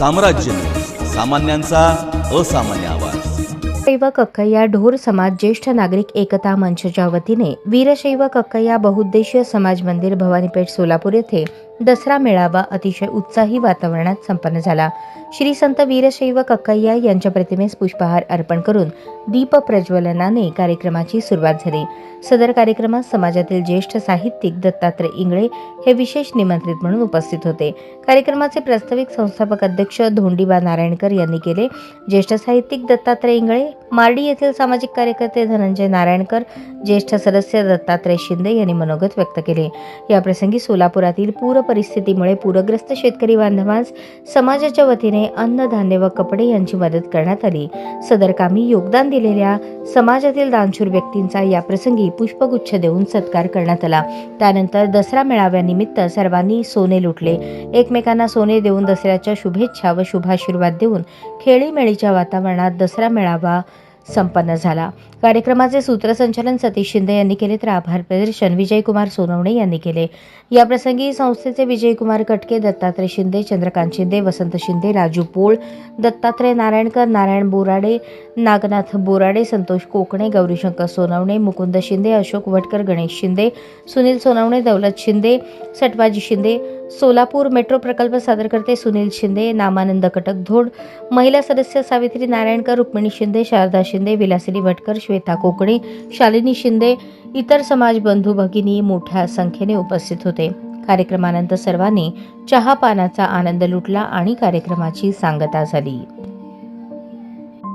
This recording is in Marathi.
साम्राज्य. सामान्यांचा असामान्य आवाज. शैव कक्कय्या ढोर समाज ज्येष्ठ नागरिक एकता मंचच्या वतीने वीरशैव कक्कय्या बहुउद्देशीय समाज मंदिर भवानीपेठ सोलापूर येथे दसरा मेळावा अतिशय उत्साही वातावरणात संपन्न झाला. श्री संत वीरशैव कक्कय्या यांच्या प्रतिमेस पुष्पहार अर्पण करून दीप प्रज्वलनाने कार्यक्रमाची सुरुवात झाली. सदर कार्यक्रमात समाजातील ज्येष्ठ साहित्यिक दत्तात्रय इंगळे हे विशेष निमंत्रित म्हणून उपस्थित होते. कार्यक्रमाचे प्रास्ताविक संस्थापक अध्यक्ष धोंडीबा नारायणकर यांनी केले. ज्येष्ठ साहित्यिक दत्तात्रय इंगळे मार्डी येथील सामाजिक कार्यकर्ते धनंजय नारायणकर ज्येष्ठ सदस्य दत्तात्रय शिंदे यांनी मनोगत व्यक्त केले. याप्रसंगी सोलापुरातील पूर परिस्थितीमुळे पूरग्रस्त शेतकरी बांधवांस समाजाच्या वतीने अन्नधान्य व कपडे यांची मदत करण्यात आली. सदर कामी योगदान दिलेल्या समाजातील दानशूर व्यक्तींचा या प्रसंगी पुष्पगुच्छ देऊन सत्कार करण्यात आला. त्यानंतर दसरा मेळाव्यानिमित्त सर्वांनी सोने लुटले. एकमेकांना सोने देऊन दसऱ्याच्या शुभेच्छा व शुभाशीर्वाद देऊन खेळीमेळीच्या वातावरणात दसरा मेळावा संपन्न झाला. कार्यक्रमाचे सूत्रसंचालन सतीश शिंदे यांनी केले तर आभार प्रदर्शन विजयकुमार सोनवणे यांनी केले. याप्रसंगी संस्थेचे विजयकुमार कटके दत्तात्रय शिंदे चंद्रकांत शिंदे वसंत शिंदे राजू पोळ दत्तात्रय नारायणकर नारायण बोराडे नागनाथ बोराडे संतोष कोकणे गौरीशंकर सोनवणे मुकुंद शिंदे अशोक वटकर गणेश शिंदे सुनील सोनवणे दौलत शिंदे सटवाजी शिंदे सोलापूर मेट्रो प्रकल्प सादरकर्ते सुनील शिंदे नामानंद कटक धोड महिला सदस्य सावित्री नारायणकर रुक्मिणी शिंदे शारदा शिंदे विलासिनी भटकर श्वेता कोकणे शालिनी शिंदे इतर समाज बंधू भगिनी मोठ्या संख्येने उपस्थित होते. कार्यक्रमानंतर सर्वांनी चहा पानाचा आनंद लुटला आणि कार्यक्रमाची सांगता झाली.